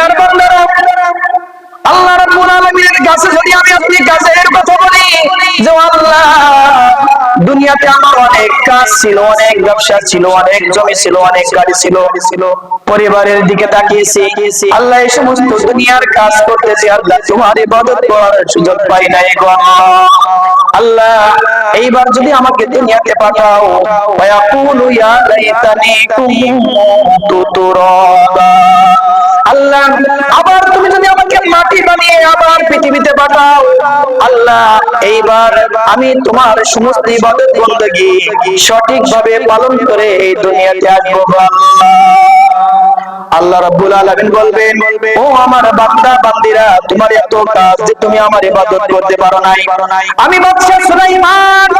আল্লাহর বান্দারা আল্লাহ রাব্বুল আলামিনের কাছে যদি আমি আপনি কাজের কথা বলি যে আল্লাহ, দুনিয়াতে আমার অনেক কাজ ছিল, অনেক ব্যবসা ছিল, অনেক জমি ছিল, অনেক গাড়ি ছিল, পরিবারের দিকে তাকিয়েছি আল্লাহ এই সমস্ত দুনিয়ার কাজ করতেছি, আল্লাহ তোমার ইবাদত করার সুযোগ পাই নাই গো আল্লাহ। এইবার যদি আমাকে দুনিয়াতে পাঠাও ওয়াকুলু ইয়া লাইতানি কুনতু তুরাবা আল্লাহ, আবার তুমি যদি আমাকে মাটি বানিয়ে আবার পৃথিবীতে পাঠাও, আল্লাহ, এইবার আমি তোমার সমস্ত ইবাদত বন্দী সঠিকভাবে পালন করে এই দুনিয়াতে আসব। আল্লাহ আল্লাহ রাব্বুল আলামিন বলবেন, ও আমার বান্দা, বান্দিরা, তোমার এত কাজ যে তুমি আমার ইবাদত করতে পারো নাই। আমি বাদশা সুলাইমান।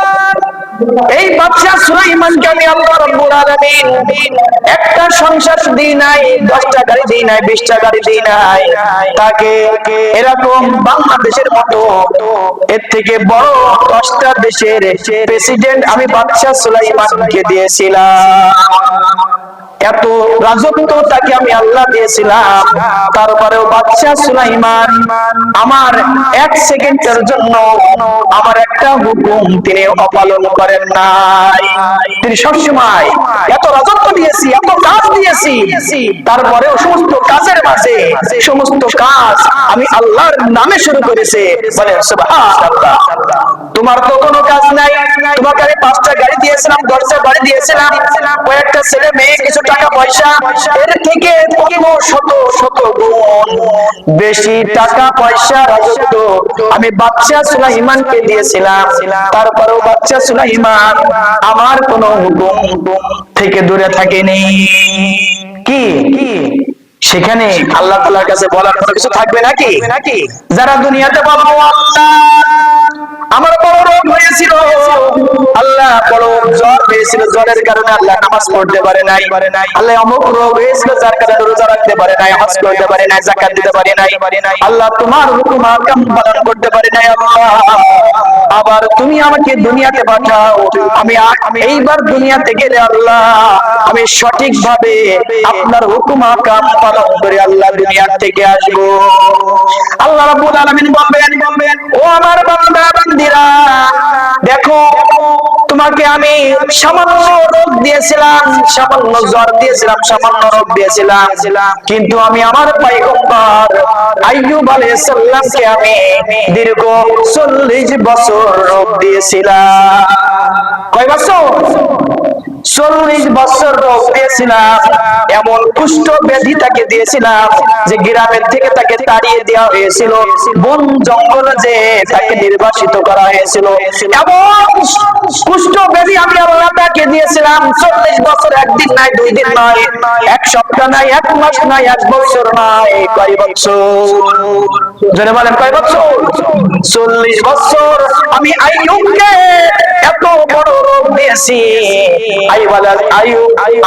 এই বাদশা সুলাইমানকে আমি আল্লাহ রাব্বুল আলামিন একটা সংসার দিই নাই, দশটা গাড়ি দিই নাই, বিশটা গাড়ি দিই নাই। তাকে এরকম বাংলাদেশের মতো, এর থেকে বড় দশটা দেশের প্রেসিডেন্ট আমি বাদশা সুলাইমানকে দিয়েছিলাম। এত রাজত্ব তাকে আমি আল্লাহ দিয়েছিলাম। তারপরেও বাদশাহ সুলাইমান আমার এক সেকেন্ডের জন্য আমার একটা হুকুম তিনি অপালন করেন নাই। তিনি সবসময় এত রাজত্ব দিয়েছি, এত কাজ দিয়েছি। তারপরেও সমস্ত কাজের মাঝে, সমস্ত কাজ আমি আল্লাহর নামে শুরু করেছে। বলে সুবহানাল্লাহ। তোমার তো কোনো কাজ নাই। তোমাকে আমি পাঁচটা গাড়ি দিয়েছিলাম, দশটা বাড়ি দিয়েছিলাম, কয়েকটা ছেলে মেয়ে, কিছু টাকা পয়সা। এর থেকে শত শত গুণ। বেশি টাকা পয়সা রাজত্ব। আমি বাচ্চা সুলাইমানকে দিয়েছিলাম। তারপরেও বাচ্চা সুলাইমান আমার কোনো হুকুম থেকে দূরে থাকেনি। কি? কি সেখানে আল্লাহ তাআলার কাছে বলার কোনো কিছু থাকবে নাকি? নাকি যারা দুনিয়াতে বলব হয়েছিল কারণে আল্লাহ নামাজ পড়তে পারে নাই। আল্লাহ অমুক রোগ হয়েছিল যার কারণে রোজা রাখতে পারে নাই, হজ করতে পারে নাই জাকাত দিতে পারে নাই। আল্লাহ তোমার হুকুম, আহকাম পালন করতে পারে নাই, আল্লাহ। আবার তুমি আমাকে দুনিয়াতে পাঠাও, আমি এইবার দুনিয়াতে গেলে আল্লাহ, আমি সঠিকভাবে আপনার হুকুম, আহকাম পালন করে আল্লাহ দুনিয়ার থেকে আসব। আল্লাহ রাব্বুল আলামিন বলবেন, ও আমার বান্দা, বান্দিরা তোমাকে আমি সামান্য রোগ দিয়েছিলাম, সামান্য জ্বর দিয়েছিলাম, সামান্য রোগ দিয়েছিলাম। কিন্তু আমি আমার সালামকে আমি দীর্ঘ 40 বছর রোগ দিয়েছিলাম। কয় বছর? চল্লিশ বছর রোগ দিয়েছিলাম। এমন কুষ্ঠ ব্যাধি তাকে দিয়েছিলাম যে গ্রামের থেকে তাকে তাড়িয়ে দেওয়া হয়েছিল। বন জঙ্গল যে তাকে নির্বাসিত করা হয়েছিল। এমন কুষ্ঠ ব্যাধি আমি আল্লাহ তাকে দিয়েছিলাম, চল্লিশ বছর একদিন নাই, দুই দিন নাই, এক সপ্তাহ নাই, এক মাস নাই, এক বছর নাই, কয় বছর? জনে বলেন, কয় বছর? চল্লিশ বছর আমি আইয়ুবকে এত বড় রোগ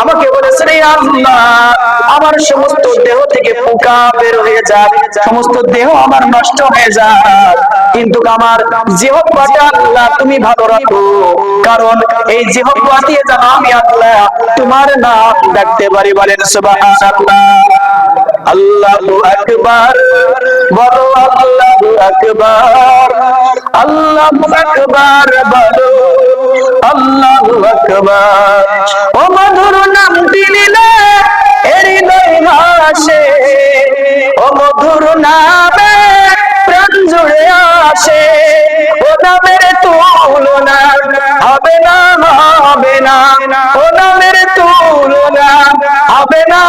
আমাকে বলেছেন এই আল্লাহ, আমার সমস্ত দেহ থেকে পোকা বের হয়ে সমস্ত দেহ আমার নষ্ট হয়ে যায় কিন্তু আমার জিহ্বাটা আল্লাহ, তুমি ভালো রাখো। কারণ এই জিহ্বা দিয়ে যেন আমি আল্লাহ তোমার নাম ডাকতে পারি। বলেন, সুবহানাল্লাহ। আল্লাহু আকবার, বলো আল্লাহু আকবার আল্লাহু আকবার বলো, আল্লাহু আকবার। ও মধুর নাম দিলে হৃদয় ভাসে, ও মধুর নামে প্রাণ জুড়ে আসে, ও নামের তুলনা হবে না হবে না, ও নামের তুলনা হবে না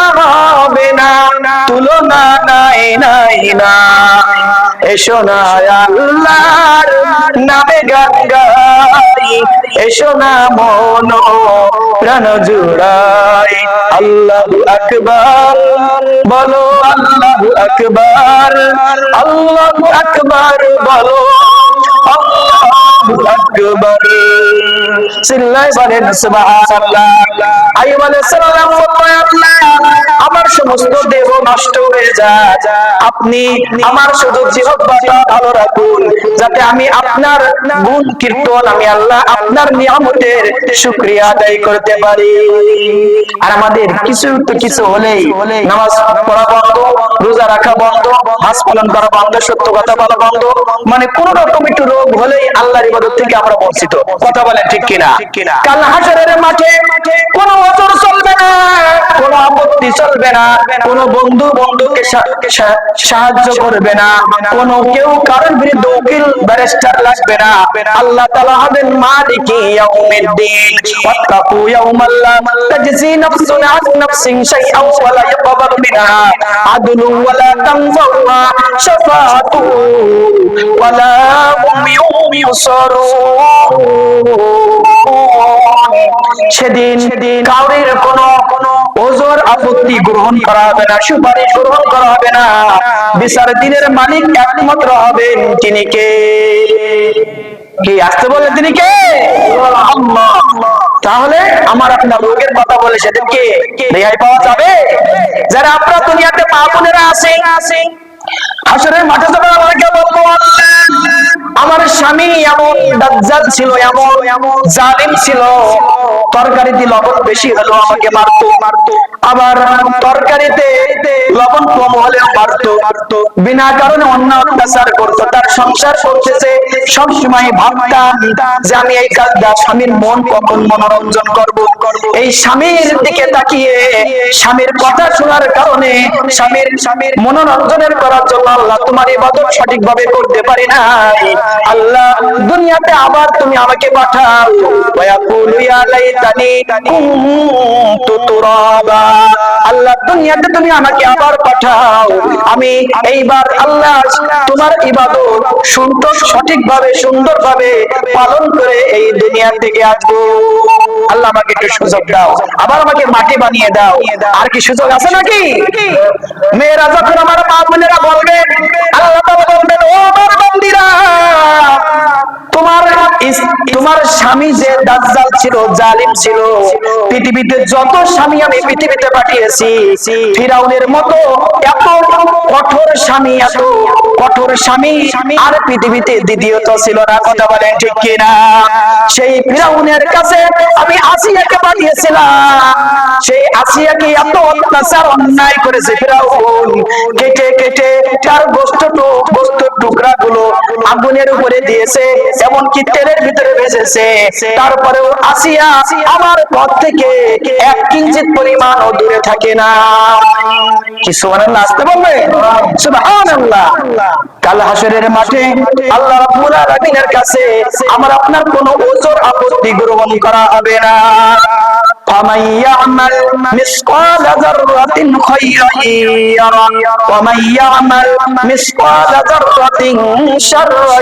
হবে না তুলনা নাই নাই, না। এসো না আল্লাহর নামে গান গাই। এসো না মন প্রাণ জুড়াই। আল্লাহু আকবার, বলো আল্লাহু আকবার। আল্লাহু আকবার, বলো আল্লাহু আকবার। চিল্লাই বলেন সুবহানাল্লাহ। আইয়ুব আলাইহিস সালাম সমস্ত দেহ নষ্ট আপনি আমার শুধু জিহ্বাটা ভালো রাখুন যাতে আমি আপনার গুণ কীর্তন আমি আল্লাহ আপনার নিয়ামতের শুকরিয়া আদায় করতে পারি। আর আমাদের কিছু তো কিছু হলেই নামাজ পড়া বন্ধ রোজা রাখা বন্ধ হাস পালন করা বন্ধ সত্য কথা বলা বন্ধ। মানে কোন রকম একটু রোগ হলেই আল্লাহর ইবাদত থেকে আমরা বঞ্চিত। কথা বলেন ঠিক কিনা? কাল হাজারের মাঠে কোন অজর চলবে না কোন আপত্তি চলবে না কোন বন্ধু বন্ধুকে সাহায্য করবে না। কোন কেউ কারোর বিরুদ্ধে উকিল, ব্যারিস্টার লাগবে না। আল্লাহ তাআলা হবেন মালিকি ইয়াউমিদ্দিন। ওয়াত্তাকু ইয়াউমাল্লা তাজজি নাফসুন আন নাফসিন শাইআন ওয়া লা ইয়াকবালু মিনহা। আদলু ওয়া লা তানফাউহা শাফাআতু ওয়া লা হুম ইউসারুন। সেদিন কাউরের কোন ওজোর আপত্তি গ্রহণ করা হবে না, সুপারিশ গ্রহণ করা হবে না। বিচার দিনের মালিক একমাত্র হবেন তিনি কে? কি আসতে বলে তিনি কে? আল্লাহ তাহলে আমার আপনার রোগের কথা বলে সেদিনকে রেহাই পাওয়া যাবে? যারা আপনার দুনিয়াতে মা বোনেরা আছে, হাসরের মাঠে যখন আমাকে বলব আমার স্বামী এমন দাজ্জাল ছিল এমন এমন জালিম ছিল তরকারিতে লবণ বেশি হলো আমাকে মারতো। মারতো আবার তরকারিতে লবণ কম হলেও মারতো। মারতো বিনা কারণে অন্য অত্যাচার করতো। তার সংসার করতেছে সব সময় ভাবতাম যে আমি এই কাজটা স্বামীর মন কখন মনোরঞ্জন করব। এই স্বামীর দিকে তাকিয়ে স্বামীর কথা শোনার কারণে স্বামীর স্বামীর মনোরঞ্জনের করার জন্য আল্লাহ তোমার ইবাদত সঠিকভাবে করতে পারি নাই। আল্লাহ, দুনিয়াতে আবার তুমি আমাকে পাঠাও। ইয়া লাইতানি করে এই একটু সুযোগ দাও। আবার আমাকে মাটি বানিয়ে দাও। আর কি সুযোগ আছে নাকি? মেয়েরা যখন আমার মা বোনেরা বলবে, আল্লাহ বলবেন, ও আমার বান্দিরা তোমার ইস- তোমার স্বামী যে দাজ্জাল ছিল, জালিম ছিল, পৃথিবীতে যত স্বামী আমি পৃথিবীতে পাঠিয়েছি, ফিরাউনের মতো এত কঠোর স্বামী এত কঠোর স্বামী আর পৃথিবীতে দ্বিতীয়ত ছিল না, কথা বলেন ঠিক কিনা? সেই ফিরাউনের কাছে আমি আসিয়াকে পাঠিয়েছিলাম। সেই আসিয়াকে এত অত্যাচার, অন্যায় করেছে ফিরাউন। কেটে কেটে তার গোস্ত গোস্ত টুকরা গুলো আগুনের উপরে দিয়েছে, এমনকি তেলের ভিতরে ভেসেছে তারপরেও আসিয়া আমার পথ থেকে এক কিঞ্চিত পরিমাণ দূরে থাকে না। কি সুবহানাল্লাহ আসতে বলবে? সুবহানাল্লাহ। কাল হাসরের মাঠে আল্লাহ রাব্বুল আলামিনের কাছে আমার আপনার কোনো ওজর আপত্তি গ্রহণ করা হবে না। فمن يعمل مثقال ذرة خيرا يره ومن يعمل مثقال ذرة شرا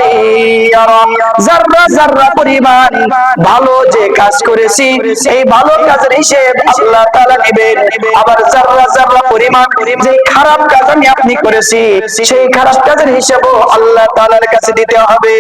يره যাররা যাররা পরিমাণ ভালো যে কাজ করেছি এই ভালো কাজের হিসেব আল্লাহ তাআলা নেবেন আবার যাররা যাররা পরিমাণ যে খারাপ কাজ আমি আপনি করেছি সেই খারাপ কাজের হিসেবও আল্লাহ তাআলার কাছে দিতে হবে